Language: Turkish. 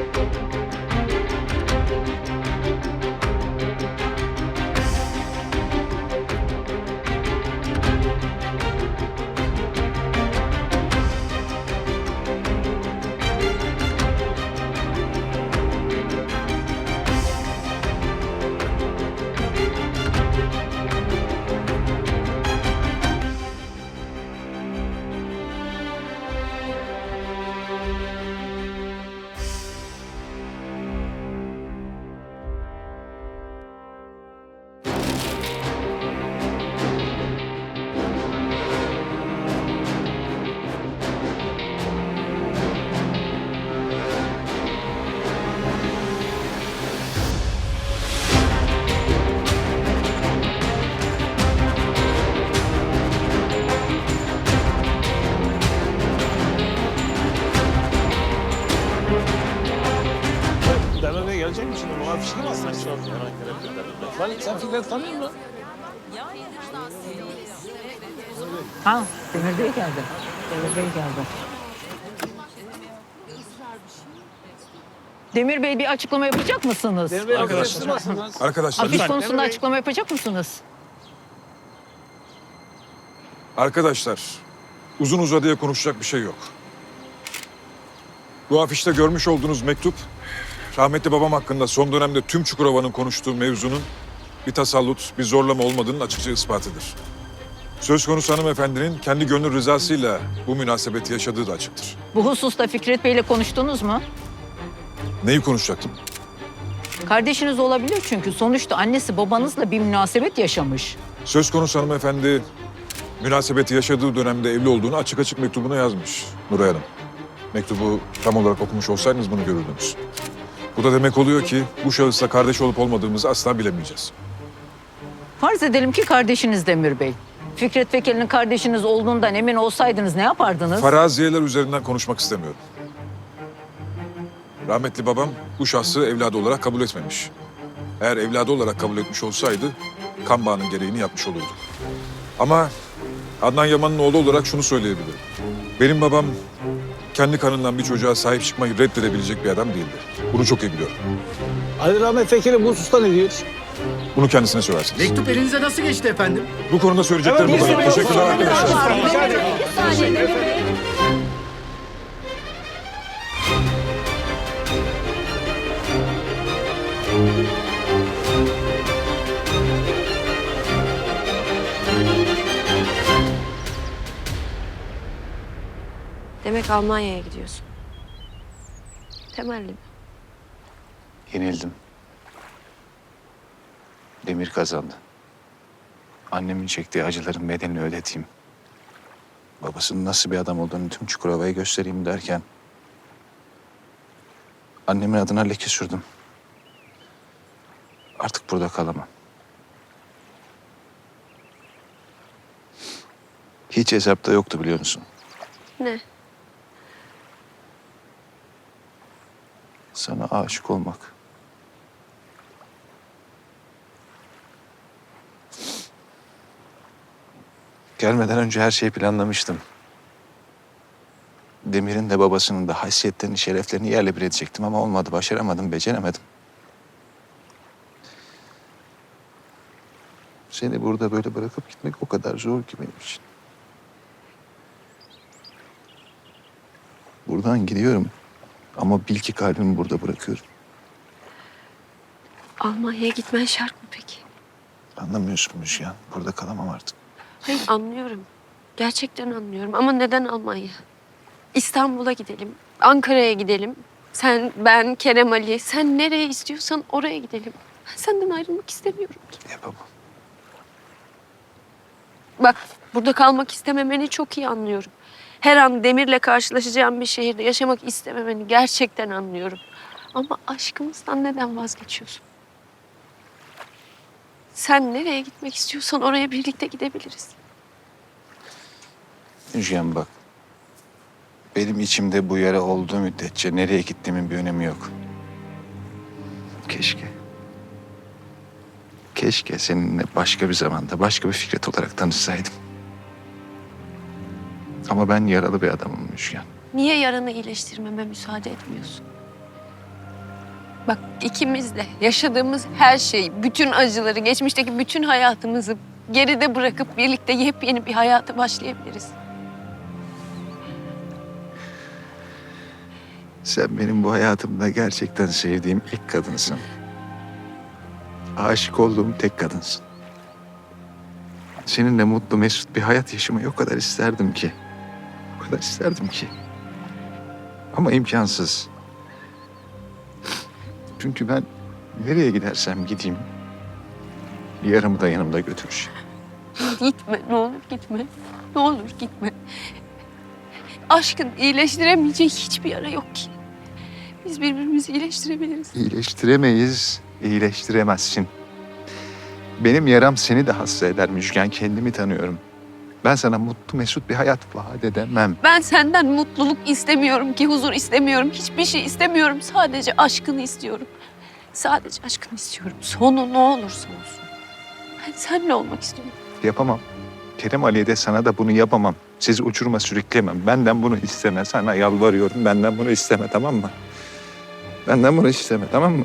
Demir Bey gelecek mi şimdi? Bana fişini mi alsak şu an? Lan sen Fikret tanıyor musun? Ha, Demir Bey geldi. Demir Bey geldi. Demir Bey bir açıklama yapacak mısınız? Demir Bey Arkadaşlar. arkadaşlar. Arkadaşlar, Afiş lütfen. konusunda Demir Bey. açıklama yapacak mısınız? arkadaşlar uzun uzadıya konuşacak bir şey yok. Bu afişte görmüş olduğunuz mektup rahmetli babam hakkında son dönemde tüm Çukurova'nın konuştuğu mevzunun bir tasallut, bir zorlama olmadığının açıkça ispatıdır. Söz konusu hanımefendinin kendi gönül rızasıyla bu münasebeti yaşadığı da açıktır. Bu hususta Fikret Bey'le konuştunuz mu? Neyi konuşacaktım? Kardeşiniz olabilir çünkü sonuçta annesi babanızla bir münasebet yaşamış. Söz konusu hanımefendi münasebeti yaşadığı dönemde evli olduğunu açık açık mektubuna yazmış Nuray Hanım. Mektubu tam olarak okumuş olsaydınız bunu görürdünüz. Bu da demek oluyor ki bu şahısla kardeş olup olmadığımızı asla bilemeyeceğiz. Farz edelim ki kardeşiniz Demir Bey. Fikret Fekeli'nin kardeşiniz olduğundan emin olsaydınız ne yapardınız? Faraziyeler üzerinden konuşmak istemiyorum. Rahmetli babam bu şahsı evladı olarak kabul etmemiş. Eğer evladı olarak kabul etmiş olsaydı kan bağının gereğini yapmış olurdu. Ama Adnan Yaman'ın oğlu olarak şunu söyleyebilirim. Benim babam kendi kanından bir çocuğa sahip çıkmayı reddedebilecek bir adam değildi. Bunu çok iyi biliyorum. Ali Rahmet Fekir'i bu hususta ne diyor? Bunu kendisine söylersiniz. Mektup elinize nasıl geçti efendim? Bu konuda söyleyeceklerim bu kadar. Teşekkürler arkadaşlar. Demek Almanya'ya gidiyorsun. Temelli mi? Yenildim. Demir kazandı. Annemin çektiği acıların bedelini ödeteyim. Babasının nasıl bir adam olduğunu tüm Çukurova'ya göstereyim derken... ...annemin adına leke sürdüm. Artık burada kalamam. Hiç hesapta yoktu biliyor musun? Ne? Sana aşık olmak. Gelmeden önce her şeyi planlamıştım. Demir'in de babasının da haysiyetlerini, şereflerini yerle bir edecektim ama olmadı. Başaramadım, beceremedim. Seni burada böyle bırakıp gitmek o kadar zor ki benim için. Buradan gidiyorum. Ama bil ki kalbimi burada bırakıyorum. Almanya'ya gitmen şart mı peki? Anlamıyorsun Müjgan. Burada kalamam artık. Hayır anlıyorum. Gerçekten anlıyorum ama neden Almanya? İstanbul'a gidelim, Ankara'ya gidelim. Sen, ben, Kerem Ali, sen nereye istiyorsan oraya gidelim. Ben senden ayrılmak istemiyorum ki. Yapamam. Bak burada kalmak istememeni çok iyi anlıyorum. Her an Demir'le karşılaşacağım bir şehirde yaşamak istememeni gerçekten anlıyorum. Ama aşkımızdan neden vazgeçiyorsun? Sen nereye gitmek istiyorsan oraya birlikte gidebiliriz. Müjgan bak. Benim içimde bu yara olduğu müddetçe nereye gittiğimin bir önemi yok. Keşke. Keşke seninle başka bir zamanda, başka bir Fikret olarak tanışsaydım. Ama ben yaralı bir adamım Müjgan. Niye yaranı iyileştirmeme müsaade etmiyorsun? Bak ikimiz de yaşadığımız her şeyi, bütün acıları, geçmişteki bütün hayatımızı geride bırakıp birlikte yepyeni bir hayata başlayabiliriz. Sen benim bu hayatımda gerçekten sevdiğim ilk kadınsın. Aşık olduğum tek kadınsın. Seninle mutlu mesut bir hayat yaşamayı o kadar isterdim ki. Kadar isterdim ki. Ama imkansız. Çünkü ben nereye gidersem gideyim yarımı da yanımda götüreceğim. Gitme, ne olur gitme. Ne olur gitme. Aşkın iyileştiremeyeceği hiçbir yara yok ki. Biz birbirimizi iyileştirebiliriz. İyileştiremeyiz, iyileştiremezsin. Benim yaram seni de hasta eder Müjgan. Kendimi tanıyorum. Ben sana mutlu mesut bir hayat vaat edemem. Ben senden mutluluk istemiyorum ki, huzur istemiyorum. Hiçbir şey istemiyorum. Sadece aşkını istiyorum. Sadece aşkını istiyorum. Sonu ne olursa olsun. Ben seninle olmak istiyorum. Yapamam. Kerem Ali'ye de sana da bunu yapamam. Sizi uçuruma sürükleyemem. Benden bunu isteme. Sana yalvarıyorum. Benden bunu isteme tamam mı? Benden bunu isteme tamam mı?